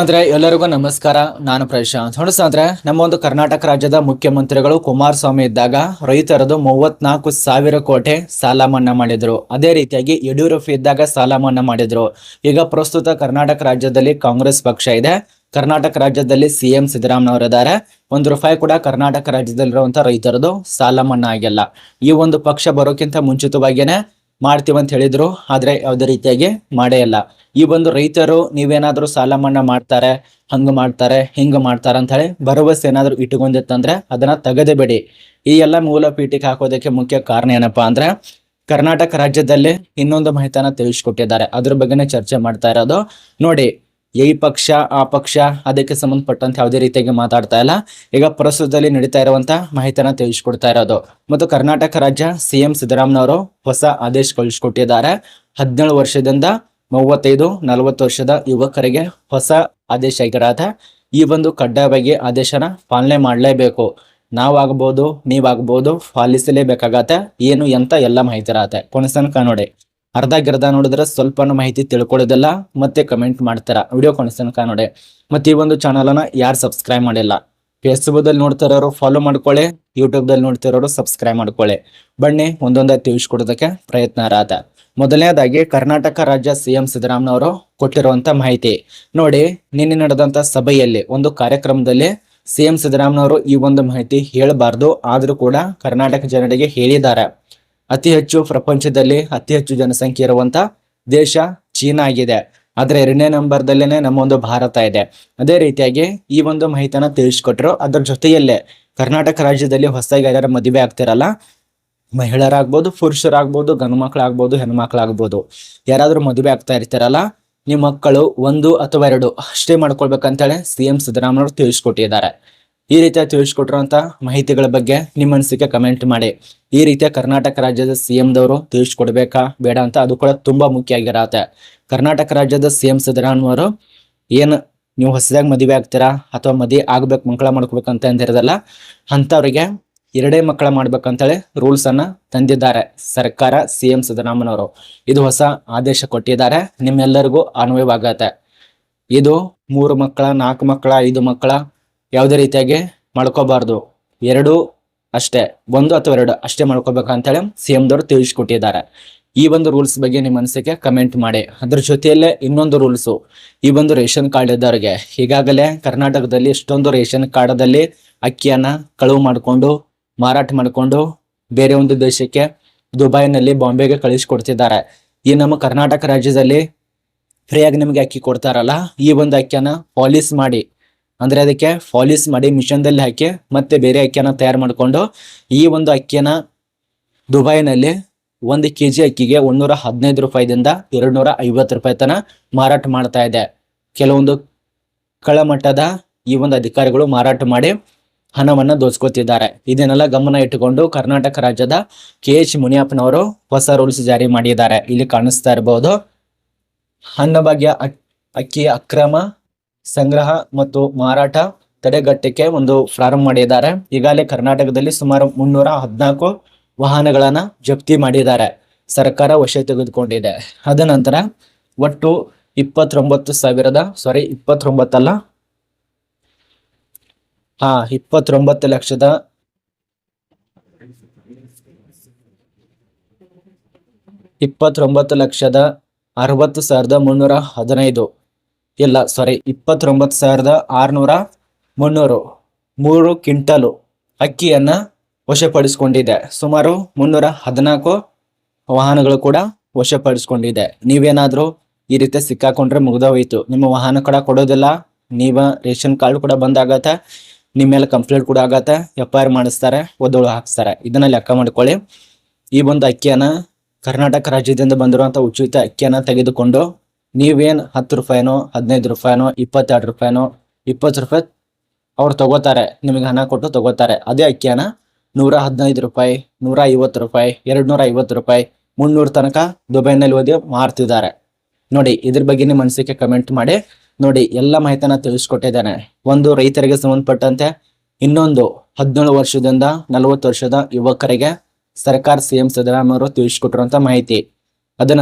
ಅಂದ್ರೆ ಎಲ್ಲರಿಗೂ ನಮಸ್ಕಾರ. ನಾನು ಪ್ರಶಾಂತ್. ಹೊಣಸಂದ್ರೆ ನಮ್ಮ ಒಂದು ಕರ್ನಾಟಕ ರಾಜ್ಯದ ಮುಖ್ಯಮಂತ್ರಿಗಳು ಕುಮಾರಸ್ವಾಮಿ ಇದ್ದಾಗ ರೈತರದು ಮೂವತ್ನಾಲ್ಕು ಸಾವಿರ ಕೋಟಿ ಸಾಲ ಮನ್ನಾ ಮಾಡಿದ್ರು. ಅದೇ ರೀತಿಯಾಗಿ ಯಡಿಯೂರಪ್ಪ ಇದ್ದಾಗ ಸಾಲ ಮನ್ನಾ ಮಾಡಿದ್ರು. ಈಗ ಪ್ರಸ್ತುತ ಕರ್ನಾಟಕ ರಾಜ್ಯದಲ್ಲಿ ಕಾಂಗ್ರೆಸ್ ಪಕ್ಷ ಇದೆ. ಕರ್ನಾಟಕ ರಾಜ್ಯದಲ್ಲಿ ಸಿಎಂ ಸಿದ್ದರಾಮಯ್ಯವರು ಇದ್ದಾರೆ ಒಂದು ರೂಪಾಯಿ ಕೂಡ ಕರ್ನಾಟಕ ರಾಜ್ಯದಲ್ಲಿರುವಂತಹ ರೈತರದು ಸಾಲ ಮನ್ನಾ ಆಗಿಲ್ಲ. ಈ ಒಂದು ಪಕ್ಷ ಬರೋಕ್ಕಿಂತ ಮುಂಚಿತವಾಗಿಯೇ ಮಾಡ್ತೀವಿ ಅಂತ ಹೇಳಿದ್ರು, ಆದ್ರೆ ಯಾವುದೇ ರೀತಿಯಾಗಿ ಮಾಡೇ ಇಲ್ಲ. ಈ ಒಂದು ರೈತರು ನೀವೇನಾದ್ರೂ ಸಾಲ ಮನ್ನಾ ಮಾಡ್ತಾರೆ, ಹಂಗ ಮಾಡ್ತಾರೆ, ಹಿಂಗ ಮಾಡ್ತಾರೆ ಅಂತ ಹೇಳಿ ಭರವಸೆ ಏನಾದರೂ ಇಟ್ಟುಕೊಂಡಿತ್ತಂದ್ರೆ ಅದನ್ನ ತೆಗೆದೇ ಈ ಎಲ್ಲ ಮೂಲ ಪೀಠಿಗೆ ಹಾಕೋದಕ್ಕೆ ಮುಖ್ಯ ಕಾರಣ ಏನಪ್ಪಾ ಅಂದ್ರೆ ಕರ್ನಾಟಕ ರಾಜ್ಯದಲ್ಲಿ ಇನ್ನೊಂದು ಮಾಹಿತಿನ ತಿಳಿಸ್ಕೊಟ್ಟಿದ್ದಾರೆ. ಅದ್ರ ಬಗ್ಗೆನೇ ಚರ್ಚೆ ಮಾಡ್ತಾ ಇರೋದು. ನೋಡಿ ಈ ಪಕ್ಷ, ಆ ಪಕ್ಷ, ಅದಕ್ಕೆ ಸಂಬಂಧಪಟ್ಟಂತೆ ಯಾವುದೇ ರೀತಿಯಾಗಿ ಮಾತಾಡ್ತಾ ಇಲ್ಲ. ಈಗ ಪ್ರಸ್ತುತದಲ್ಲಿ ನಡೀತಾ ಇರುವಂತ ಮಾಹಿತಿಯನ್ನ ತಿಳಿಸ್ಕೊಡ್ತಾ ಇರೋದು. ಮತ್ತು ಕರ್ನಾಟಕ ರಾಜ್ಯ ಸಿಎಂ ಸಿದ್ದರಾಮಯ್ಯವರು ಹೊಸ ಆದೇಶ ಕಳಿಸ್ಕೊಟ್ಟಿದ್ದಾರೆ ಹದಿನೇಳು ವರ್ಷದಿಂದ ಮೂವತ್ತೈದು, ನಲವತ್ತು ವರ್ಷದ ಯುವಕರಿಗೆ ಹೊಸ ಆದೇಶ ಆಗಿರಾದ. ಈ ಒಂದು ಕಡ್ಡಾಯವಾಗಿ ಆದೇಶನ ಪಾಲನೆ ಮಾಡಲೇಬೇಕು. ನಾವಾಗ್ಬೋದು, ನೀವಾಗ್ಬೋದು ಪಾಲಿಸಲೇಬೇಕಾಗತ್ತೆ. ಏನು, ಎಂತ ಎಲ್ಲ ಮಾಹಿತಿ ಇರತ್ತೆ. ಕೊನೆಸನಕ ನೋಡಿ. ಅರ್ಧ ಗಿರ್ಧ ನೋಡಿದ್ರೆ ಸ್ವಲ್ಪ ಮಾಹಿತಿ ತಿಳ್ಕೊಳ್ಳೋದಿಲ್ಲ, ಮತ್ತೆ ಕಮೆಂಟ್ ಮಾಡ್ತಾರ? ವಿಡಿಯೋ ಕಾಣಿಸ್ತನಕ ನೋಡಿ. ಮತ್ತೆ ಈ ಒಂದು ಚಾನಲ್ ಅನ್ನ ಯಾರು ಸಬ್ಸ್ಕ್ರೈಬ್ ಮಾಡಿಲ್ಲ? ಫೇಸ್ಬುಕ್ ಅಲ್ಲಿ ನೋಡ್ತಿರೋರು ಫಾಲೋ ಮಾಡ್ಕೊಳ್ಳಿ ಯೂಟ್ಯೂಬ್ ದಲ್ಲಿ ನೋಡ್ತಿರೋರು ಸಬ್ಸ್ಕ್ರೈಬ್ ಮಾಡ್ಕೊಳ್ಳಿ. ಬನ್ನಿ, ಒಂದೊಂದೇ ತಿಳಿಸ್ಕೊಡೋದಕ್ಕೆ ಪ್ರಯತ್ನ ರಾತ ಮೊದಲನೇದಾಗಿ, ಕರ್ನಾಟಕ ರಾಜ್ಯ ಸಿಎಂ ಸಿದ್ದರಾಮಯ್ಯವರು ಕೊಟ್ಟಿರುವಂತ ಮಾಹಿತಿ. ನೋಡಿ, ನಿನ್ನೆ ನಡೆದಂತ ಸಭೆಯಲ್ಲಿ, ಒಂದು ಕಾರ್ಯಕ್ರಮದಲ್ಲಿ ಸಿಎಂ ಸಿದ್ದರಾಮಯ್ಯವರು ಈ ಒಂದು ಮಾಹಿತಿ ಹೇಳಬಾರ್ದು, ಆದ್ರೂ ಕೂಡ ಕರ್ನಾಟಕ ಜನರಿಗೆ ಹೇಳಿದ್ದಾರೆ. ಅತಿ ಹೆಚ್ಚು ಪ್ರಪಂಚದಲ್ಲಿ ಅತಿ ಹೆಚ್ಚು ಜನಸಂಖ್ಯೆ ಇರುವಂತ ದೇಶ ಚೀನಾ ಆಗಿದೆ. ಆದ್ರೆ ಎರಡನೇ ನಂಬರ್ದಲ್ಲೇನೆ ನಮ್ಮ ಒಂದು ಭಾರತ ಇದೆ. ಅದೇ ರೀತಿಯಾಗಿ ಈ ಒಂದು ಮಾಹಿತಿಯನ್ನ ತಿಳಿಸ್ಕೊಟ್ರು. ಅದ್ರ ಜೊತೆಯಲ್ಲೇ ಕರ್ನಾಟಕ ರಾಜ್ಯದಲ್ಲಿ ಹೊಸದಾಗಿ ಯಾರು ಮದುವೆ ಆಗ್ತಿರಲ್ಲ, ಮಹಿಳೆಯರಾಗ್ಬೋದು, ಪುರುಷರಾಗ್ಬೋದು, ಗಂಡು ಮಕ್ಕಳಾಗ್ಬೋದು ಹೆಣ್ಮಕ್ಳಾಗ್ಬೋದು ಯಾರಾದ್ರೂ ಮದುವೆ ಆಗ್ತಾ ಇರ್ತಾರಲ್ಲ ನಿಮ್ಮ ಮಕ್ಕಳು ಒಂದು ಅಥವಾ ಎರಡು ಅಷ್ಟೇ ಮಾಡ್ಕೊಳ್ಬೇಕಂತೇಳಿ ಸಿ ಎಂ ಸಿದ್ದರಾಮಯ್ಯ ತಿಳಿಸ್ಕೊಟ್ಟಿದ್ದಾರೆ. ಈ ರೀತಿಯ ತಿಳಿಸ್ಕೊಟ್ಟಿರುವಂತ ಮಾಹಿತಿಗಳ ಬಗ್ಗೆ ನಿಮ್ಮ ಅನಿಸಿಕೆ ಕಮೆಂಟ್ ಮಾಡಿ. ಈ ರೀತಿಯ ಕರ್ನಾಟಕ ರಾಜ್ಯದ ಸಿಎಂ ದವರು ತಿಳಿಸ್ಕೊಡ್ಬೇಕಾ? ಬೇಡ ಅಂತ ಅದು ಕೂಡ ತುಂಬಾ ಮುಖ್ಯ ಆಗಿರತ್ತೆ. ಕರ್ನಾಟಕ ರಾಜ್ಯದ ಸಿಎಂ ಸಿದ್ದರಾಮಯ್ಯವರು ಏನು ನೀವು ಹೊಸದಾಗಿ ಮದುವೆ ಆಗ್ತೀರಾ? ಅಥವಾ ಮದುವೆ ಆಗ್ಬೇಕು ಮಕ್ಕಳ ಮಾಡ್ಕೋಬೇಕಂತ ಅಂದಿರೋದಲ್ಲ ಅಂಥವ್ರಿಗೆ ಎರಡೇ ಮಕ್ಕಳ ಮಾಡ್ಬೇಕಂತೇಳಿ ರೂಲ್ಸ್ ಅನ್ನ ತಂದಿದ್ದಾರೆ ಸರ್ಕಾರ ಸಿ ಎಂ ಸಿದ್ದರಾಮಯ್ಯವರು ಇದು ಹೊಸ ಆದೇಶ ಕೊಟ್ಟಿದ್ದಾರೆ. ನಿಮ್ಮೆಲ್ಲರಿಗೂ ಅನ್ವಯವಾಗತ್ತೆ. ಇದು ಮೂರು ಮಕ್ಕಳ, ನಾಲ್ಕು ಮಕ್ಕಳ, ಐದು ಮಕ್ಕಳ ಯಾವುದೇ ರೀತಿಯಾಗಿ ಮಾಡ್ಕೋಬಾರ್ದು. ಎರಡು ಅಷ್ಟೇ, ಒಂದು ಅಥವಾ ಎರಡು ಅಷ್ಟೇ ಮಾಡ್ಕೋಬೇಕಂತೇಳಿ ಸಿ ದವರು ತಿಳಿಸ್ಕೊಟ್ಟಿದ್ದಾರೆ. ಈ ಒಂದು ರೂಲ್ಸ್ ಬಗ್ಗೆ ನಿಮ್ಮ ಅನಿಸಿಕೆ ಕಮೆಂಟ್ ಮಾಡಿ. ಅದ್ರ ಜೊತೆಯಲ್ಲೇ ಇನ್ನೊಂದು ರೂಲ್ಸು ಈ ಒಂದು ರೇಷನ್ ಕಾರ್ಡ್ ಇದ್ದವ್ರಿಗೆ, ಈಗಾಗಲೇ ಕರ್ನಾಟಕದಲ್ಲಿ ಇಷ್ಟೊಂದು ರೇಷನ್ ಕಾರ್ಡದಲ್ಲಿ ಅಕ್ಕಿಯನ್ನ ಕಳುವು ಮಾಡಿಕೊಂಡು, ಮಾರಾಟ ಮಾಡಿಕೊಂಡು, ಬೇರೆ ಒಂದು ದೇಶಕ್ಕೆ ದುಬೈನಲ್ಲಿ ಬಾಂಬೆಗೆ ಕಳಿಸ್ಕೊಡ್ತಿದ್ದಾರೆ. ಈ ನಮ್ಮ ಕರ್ನಾಟಕ ರಾಜ್ಯದಲ್ಲಿ ಫ್ರೀಯಾಗಿ ನಿಮಗೆ ಅಕ್ಕಿ ಕೊಡ್ತಾರಲ್ಲ, ಈ ಒಂದು ಅಕ್ಕಿಯನ್ನ ಪಾಲಿಸ್ ಮಾಡಿ. ಅಂದ್ರೆ ಅದಕ್ಕೆ ಫಾಲಿಸ್ ಮಾಡಿ ಮಿಷನ್ದಲ್ಲಿ ಹಾಕಿ ಮತ್ತೆ ಬೇರೆ ಅಕ್ಕಿಯನ್ನ ತಯಾರು ಮಾಡಿಕೊಂಡು ಈ ಒಂದು ಅಕ್ಕಿಯನ್ನ ದುಬೈನಲ್ಲಿ ಒಂದು ಕೆ ಜಿ ಅಕ್ಕಿಗೆ ಒಂದೂರ ಹದಿನೈದು ರೂಪಾಯಿದಿಂದ ಎರಡು ನೂರ ಐವತ್ತು ರೂಪಾಯಿ ತನ ಮಾರಾಟ ಮಾಡ್ತಾ ಇದೆ. ಕೆಲವೊಂದು ಕಳಮಟ್ಟದ ಈ ಒಂದು ಅಧಿಕಾರಿಗಳು ಮಾರಾಟ ಮಾಡಿ ಹಣವನ್ನು ದೋಚ್ಕೋತಿದ್ದಾರೆ ಇದನ್ನೆಲ್ಲ ಗಮನ ಇಟ್ಟುಕೊಂಡು ಕರ್ನಾಟಕ ರಾಜ್ಯದ ಕೆ ಎಚ್ ಮುನಿಯಪ್ಪನವರು ಹೊಸ ರೂಲ್ಸ್ ಜಾರಿ ಮಾಡಿದ್ದಾರೆ. ಇಲ್ಲಿ ಕಾಣಿಸ್ತಾ ಇರಬಹುದು ಅನ್ನಭಾಗ್ಯ ಅಕ್- ಅಕ್ಕಿ ಅಕ್ರಮ ಸಂಗ್ರಹ ಮತ್ತು ಮಾರಾಟ ತಡೆಗಟ್ಟಕ್ಕೆ ಒಂದು ಪ್ರಾರಂಭ ಮಾಡಿದ್ದಾರೆ. ಈಗಾಗಲೇ ಕರ್ನಾಟಕದಲ್ಲಿ ಸುಮಾರು ಮುನ್ನೂರ ಹದಿನಾಲ್ಕು ವಾಹನಗಳನ್ನ ಜಪ್ತಿ ಮಾಡಿದ್ದಾರೆ. ಸರ್ಕಾರ ವಶ ತೆಗೆದುಕೊಂಡಿದೆ. ಅದ ನಂತರ ಒಟ್ಟು ಇಪ್ಪತ್ತೊಂಬತ್ತು ಸಾವಿರದ ಸಾರಿ ಇಪ್ಪತ್ತೊಂಬತ್ತಲ್ಲ? ಹಾ, ಇಪ್ಪತ್ತೊಂಬತ್ತು ಲಕ್ಷದ ಇಪ್ಪತ್ತೊಂಬತ್ತು ಲಕ್ಷದ ಅರವತ್ತು ಸಾವಿರದ ಮುನ್ನೂರ ಹದಿನೈದು ಇಲ್ಲ ಸಾರಿ ಇಪ್ಪತ್ತೊಂಬತ್ತು ಸಾವಿರದ ಆರುನೂರ ಮುನ್ನೂರು, ಮೂರು ಕ್ವಿಂಟಲು ಅಕ್ಕಿಯನ್ನು ವಶಪಡಿಸಿಕೊಂಡಿದೆ. ಸುಮಾರು ಮುನ್ನೂರ ಹದಿನಾಲ್ಕು ವಾಹನಗಳು ಕೂಡ ವಶಪಡಿಸಿಕೊಂಡಿದೆ. ನೀವೇನಾದರೂ ಈ ರೀತಿ ಸಿಕ್ಕಾಕೊಂಡ್ರೆ ಮುಗ್ದೋಯ್ತು. ನಿಮ್ಮ ವಾಹನ ಕೂಡ ಕೊಡೋದಿಲ್ಲ, ನೀವ ರೇಷನ್ ಕಾರ್ಡ್ ಕೂಡ ಬಂದಾಗತ್ತೆ ನಿಮ್ಮ ಮೇಲೆ ಕಂಪ್ಲೇಂಟ್ ಕೂಡ ಆಗತ್ತೆ, ಎಫ್ ಐ ಆರ್ ಮಾಡಿಸ್ತಾರೆ, ಒದ್ದೋಳು ಹಾಕ್ಸ್ತಾರೆ. ಇದನ್ನ ಲೆಕ್ಕ ಮಾಡ್ಕೊಳ್ಳಿ. ಈ ಒಂದು ಅಕ್ಕಿಯನ್ನು ಕರ್ನಾಟಕ ರಾಜ್ಯದಿಂದ ಬಂದಿರುವಂಥ ಉಚಿತ ಅಕ್ಕಿಯನ್ನು ತೆಗೆದುಕೊಂಡು ನೀವೇನ್ ಹತ್ತು ರೂಪಾಯಿನೋ, ಹದಿನೈದು ರೂಪಾಯಿನೋ, ಇಪ್ಪತ್ತೆರಡು ರೂಪಾಯಿನೋ, ಇಪ್ಪತ್ತು ರೂಪಾಯಿ ಅವ್ರು ತಗೋತಾರೆ, ನಿಮಗೆ ಹಣ ಕೊಟ್ಟು ತಗೋತಾರೆ. ಅದೇ ಅಕ್ಕಿಯನ್ನ ನೂರ ಹದಿನೈದು ರೂಪಾಯಿ, ನೂರ ಐವತ್ತು ರೂಪಾಯಿ ಎರಡು ನೂರ ಐವತ್ತು ರೂಪಾಯಿ, ಮುನ್ನೂರು ತನಕ ದುಬೈನಲ್ಲಿ ಓದಿ ಮಾರ್ತಿದ್ದಾರೆ. ನೋಡಿ, ಇದ್ರ ಬಗ್ಗೆ ನಿಮ್ಮ ಮನಸ್ಸಿಗೆ ಕಮೆಂಟ್ ಮಾಡಿ. ನೋಡಿ, ಎಲ್ಲ ಮಾಹಿತಿನ ತಿಳಿಸ್ಕೊಟ್ಟಿದ್ದಾನೆ. ಒಂದು, ರೈತರಿಗೆ ಸಂಬಂಧಪಟ್ಟಂತೆ ಇನ್ನೊಂದು ಹದಿನೇಳು ವರ್ಷದಿಂದ ನಲವತ್ತು ವರ್ಷದ ಯುವಕರಿಗೆ ಸರ್ಕಾರ ಸಿಎಂ ಸಿದ್ದರಾಮಯ್ಯ ಅವರು ಮಾಹಿತಿ. ಅದನ್ನ